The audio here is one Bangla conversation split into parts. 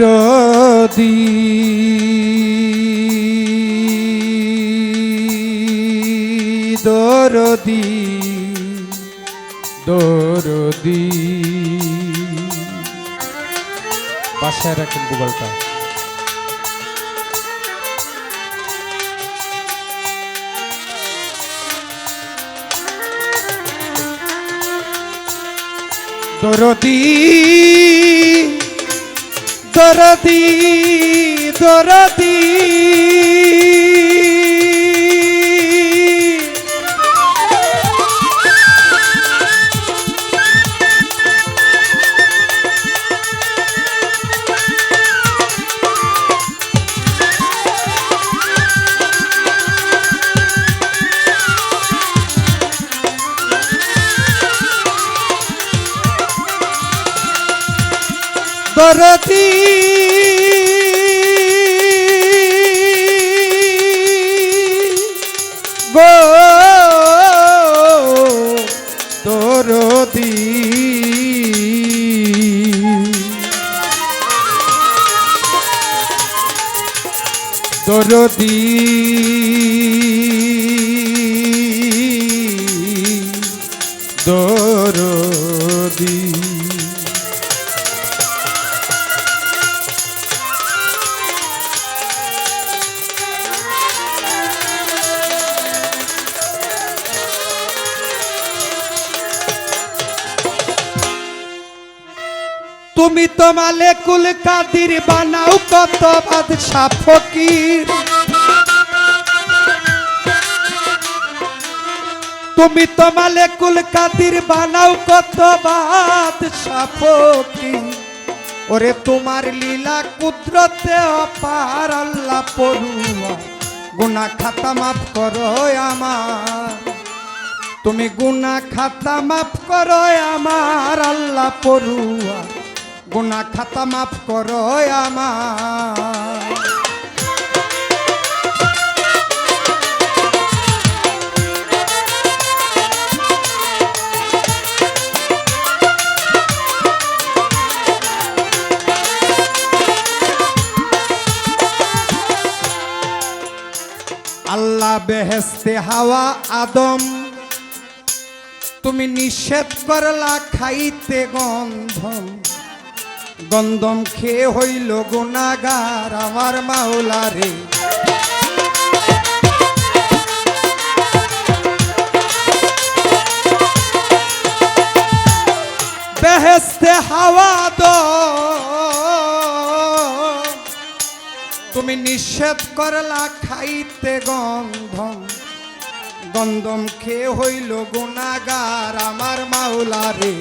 দরদি দরদি দরদি। বাসায় রাখেন গুগলটা দরদি। দরদি দরদি। দরদি গো দরদি। কাদির বানাও কত বাদশা ফকির। তুমি তো মালেকুল কাদির বানাও কত বাদশা ফকির। ওরে তোমার লীলা কুদরতে অপার আল্লাহ পড়ুয়া গুনা খাতা মাফ করো আমার। তুমি গুনা খাতা মাফ করো আমার আল্লাহ পড়ুয়া গুনা খাতা মাফ করো আমার আল্লাহ বেহেস্তে হাওয়া আদম তুমি নিষেধ করলা খাইতে গন্ধম। গন্ধম খেয়ে হইল গুনাগার আমার মাওলা রে। বেহেস্তে হাওয়া দো। তুমি নিষেধ করলা খাইতে গন্ধম। গন্ধম খেয়ে হইল গুনাগার আমার মাওলা রে।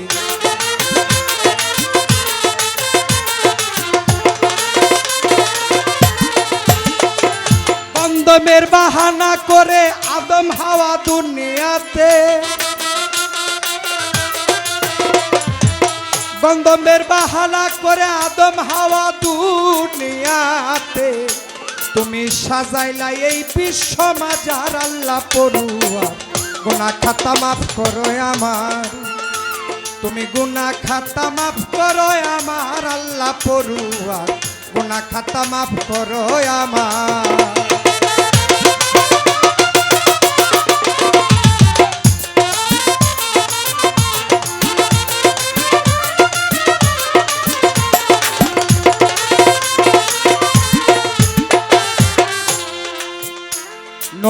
গন্ধমের বাহানা করে আদম হাওয়া দুনিয়াতে। গন্ধমের বাহানা করে আদম হাওয়া দুনিয়াতে। তুমি সাজাইলা এই বিশ্ব মাজার আল্লাহ পড়ুয়া। গুনা খাতা মাফ করো আমার। তুমি গুনা খাতা মাফ করো আমার আল্লাহ পড়ুয়া। গুনা খাতা মাফ করো আমার।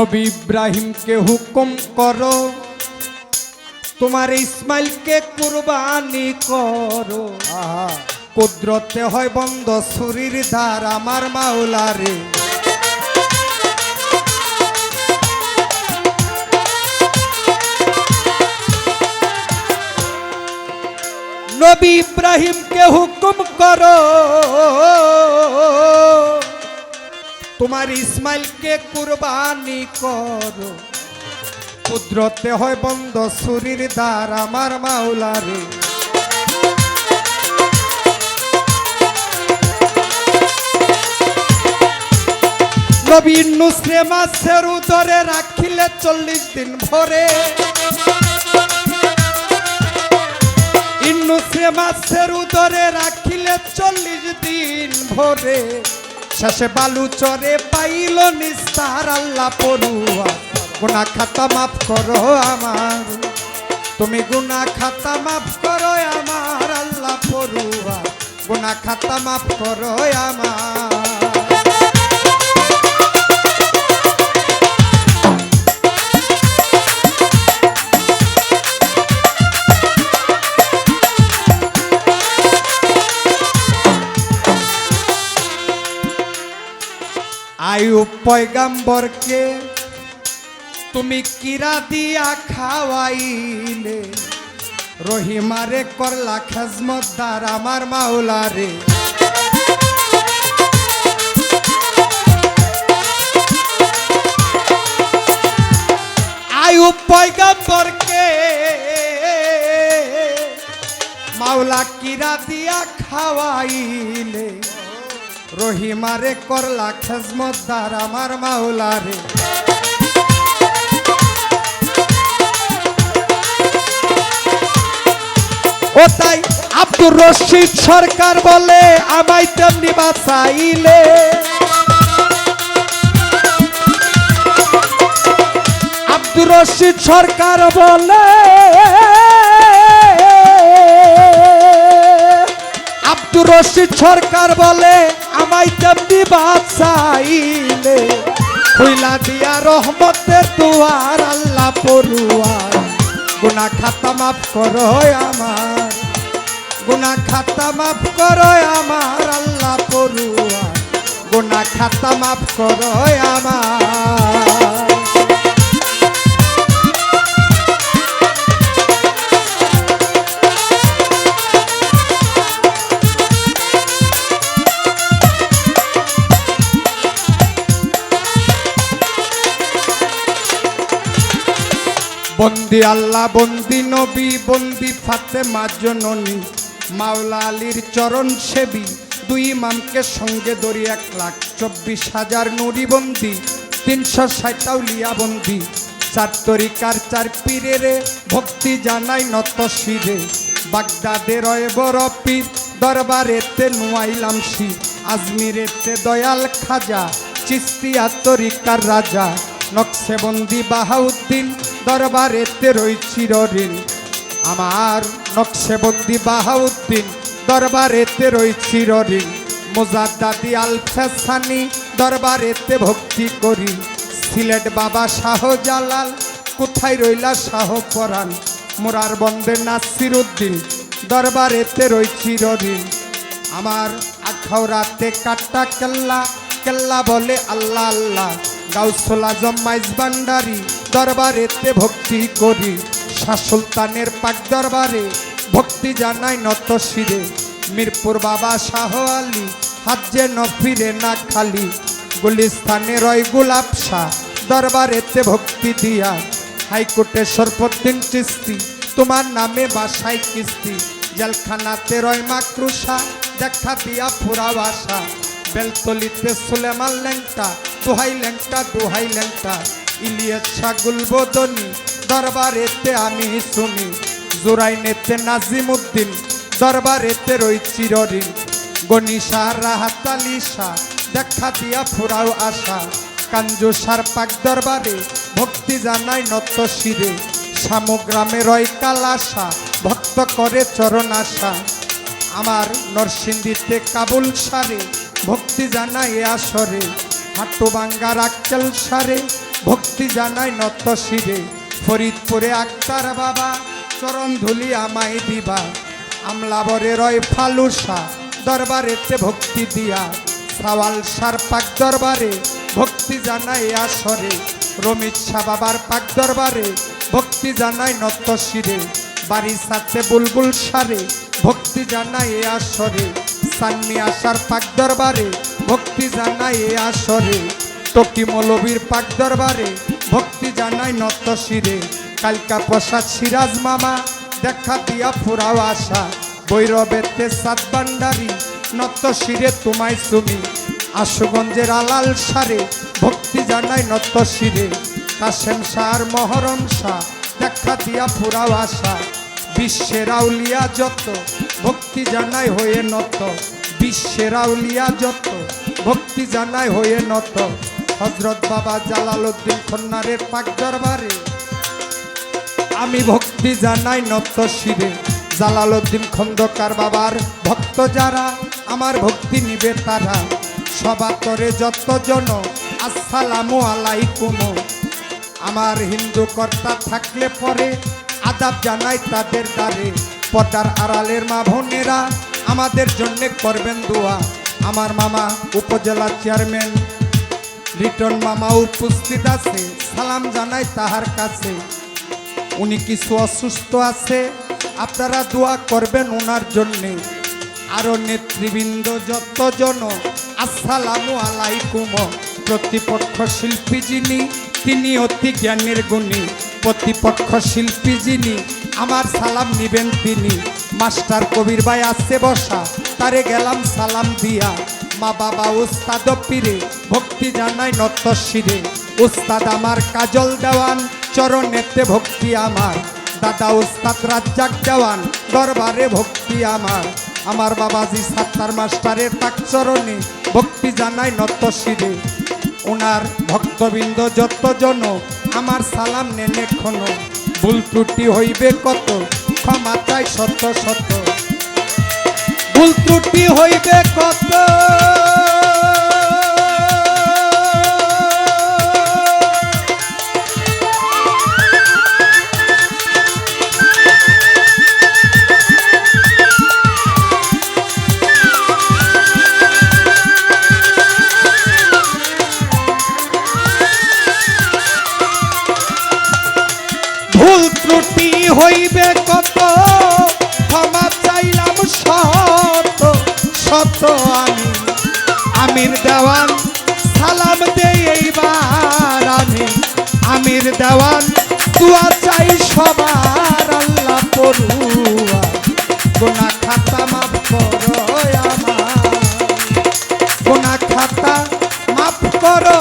নবী ইব্রাহিমকে হুকুম করো তোমার ইসমাইলকে কুরবানি করো। কুদরতে হয় বন্ধ ছুরির ধার আমার মাওলারে। নবী ইব্রাহিমকে হুকুম করো তোমার ইসমাইলকে কুরবানি করো। কুদরতে হয় বন্ধ ছুরির দ্বার আমার মাওলারে। নবীন নুসরে মাছের উদরে রাখিলে চল্লিশ দিন ভরে। ইন্নুসে মাছের উদরে রাখিলে চল্লিশ দিন ভরে। শেষে বালু চরে পাইল নিস্তার আল্লাহ পড়ুয়া। গুনা খাতা মাফ করো আমার। তুমি গুনা খাতা মাফ করো আমার আল্লাহ পড়ুয়া। গুনা খাতা মাফ করো আমার। পয়গাম্বরকে তুমি কিরা দিয়া খাওয়াইলে। রহিমারে করলা খেজমতদার আমার মাওলারে। আয়ু পয়গাম্বরকে মাওলা কিরা দিয়া খাওয়াইলে। রহিমারে করলা খেজমতদার আমার মাওলারে। ও তাই আব্দুর রশিদ সরকার বলে, আমায় তেমনি বাঁচাইলে। আব্দুর রশিদ সরকার বলে, আব্দুর রশিদ সরকার বলে আমায় তেমনি বাঁচাইলে। খুইলা দিয়া রহমতে তুয়ার আল্লাহ পড়ুয়ার। গুনা খাতা মাফ করো আমার। গুনা খাতা মাফ করো আমার, আল্লাহ পড়ুয়ার। গুনা খাতা মাফ করো আমার। বন্দি আল্লাহ, বন্দি নবী, বন্দি ফাতে জননী, মাওলা আলীর চরণ সেবী, দুই ইমামকে সঙ্গে ধরি এক লাখ চব্বিশ হাজার নুরি বন্দি, তিনশো ষাটাউলিয়া বন্দি। চার তরিকার চার পীরেরে ভক্তি জানাই নত শিরে। বাগদাদে রয়ে বড় পীর, দরবারেতে নুয়াইলাম শি আজমিরেতে দয়াল খাজা, চিস্তিয়া তরিকার রাজা নকশেবন্দি বাহাউদ্দিন দরবারেতে রই চিরঋণ আমার নকশেবন্দি বাহাউদ্দিন, দরবারেতে রই চিরঋণ মোজাদ্দাদি আল ফেসানি দরবারেতে ভক্তি করি। সিলেট বাবা শাহ জালাল কোথায় রইলা শাহ পরাণ? মোরার বন্দে নাসির উদ্দিন দরবারেতে রই চিরঋণ আমার আখাউরাতে কাট্টা কেল্লা কেল্লা বলে আল্লাহ আল্লাহ। গাউসুল জম্মাইজ মাইজ ভান্ডারি দরবারেতে ভক্তি করি। শাহ সুলতানের পাক দরবারে ভক্তি জানাই নত শিরে। মিরপুর বাবা শাহ আলী, হাত যে নফিরে না খালি। গুলিস্তানে রয় গোলাপ শাহ, দরবারেতে ভক্তি দিয়া। হাইকোর্টে সরপদ্দিন চিস্তি তোমার নামে বাসাই কিস্তি। জেলখানাতে রয় মাকরুষা দেখা দিয়া ফুরা বাসা বেলতলিতে সুলেমান ল্যাংটা, দোহাই ল্যাংটা দোহাই ল্যাংটা। ইলিয়াস শাগুল বদনি, দরবারেতে আমি শুনি। জোরাইনেতে নাজিম উদ্দিন দরবারেতে রই চিরঋণ। গনিশা রাহাত আলী শাহ, দেখা দিয়া ফুরাও আশা। কাঞ্জু সার পাক দরবারে ভক্তি জানাই নত শিরে। সামগ্রামে রয় কালাসা ভক্ত করে চরণ আশা। আমার নরসিংদীতে কাবুল সারে, ভক্তি জানাই এ আসরে হাট্টুবাঙ্গার আক্কেল সারে, ভক্তি জানাই নত শিরে। ফরিদপুরে আক্তার বাবা, চরণ ধুলি আমায় দিবা। আমলাবরে রয় ফালুসা, দরবারেতে ভক্তি দিয়া। সাওয়াল সার পাক দরবারে, ভক্তি জানাই এ আসরে। রমিত শাহ বাবার পাক দরবারে, ভক্তি জানাই নত শিরে। বাড়ি সাথে বুলবুল সারে, ভক্তি জানাই এ আসরে। সান্নি আসার পাক দরবারে, ভক্তি জানাই আসরে। টকি মৌলবীর পাক দরবারে, ভক্তি জানাই নত শিরে। কালকা প্রসাদ সিরাজ মামা, দেখা দিয়া ফুরাও আশা। বৈরবেতে সাত ভান্ডারি, নত শিরে তোমায় তুমি আশুগঞ্জের আলাল সারে, ভক্তি জানাই নত শিরে। কাশেম আর মহরম শাহ, দেখা দিয়া ফুরাও আশা। বিশ্বের আউলিয়া যত ভক্তি জানাই হয়ে নত বিশ্বের আউলিয়া যত। ভক্তি জানাই হয়ে নত, হজরত বাবা জালালউদ্দিন খন্নারের পাক দরবারে। আমি ভক্তি জানাই নত শিরে, জালালউদ্দিন খন্দকার বাবার ভক্ত যারা, আমার ভক্তি নিবে তারা। সবাতরে যত জন, আসসালামু আলাইকুম। আমার হিন্দু কর্তা থাকলে পরে আদাব জানাই তাদের দ্বারে। পটার আড়ালের মা বোনেরা আমাদের জন্যে করবেন দোয়া। আমার মামা উপজেলা চেয়ারম্যান লিটন মামা উপস্থিত আছে, সালাম জানাই তাহার কাছে। উনি কিছু অসুস্থ আছে, আপনারা দোয়া করবেন ওনার জন্যে। আরও নেতৃবৃন্দ যতজন, আসসালামু আলাইকুম। প্রতিপক্ষ শিল্পী যিনি তিনি অতি জ্ঞানের গুণী। প্রতিপক্ষ শিল্পী যিনি আমার সালাম নিবেন তিনি। মাস্টার কবির ভাই আছে বসা, তারে গেলাম সালাম দিয়া। মা বাবা উস্তাদ পীরে, ভক্তি জানাই নত শিরে উস্তাদ আমার কাজল দেওয়ান, চরণেতে ভক্তি আমার। দাদা উস্তাদ রাজ্জাক দেওয়ান, দরবারে ভক্তি আমার। আমার বাবাজি সাত্তার মাস্টারের তাক চরণে, ভক্তি জানাই নত শিরে ওনার ভক্তবৃন্দ যতজন আমার সালাম নেনে ক্ষণ ভুল ত্রুটি হইবে কত? ক্ষমা চাই সত্য সত্য। ভুল ত্রুটি হইবে কত? ভুল ত্রুটি হইবে কত? ক্ষমা চাইলাম শত শত আমি। আমির দেওয়ান, সালাম দেই এইবার আমি। আমির দেওয়ান তুয়া চাই সবার, আল্লাহ পড়ুয়া। গোনা খাতা মাফ করো আমার গোনা খাতা মাফ করো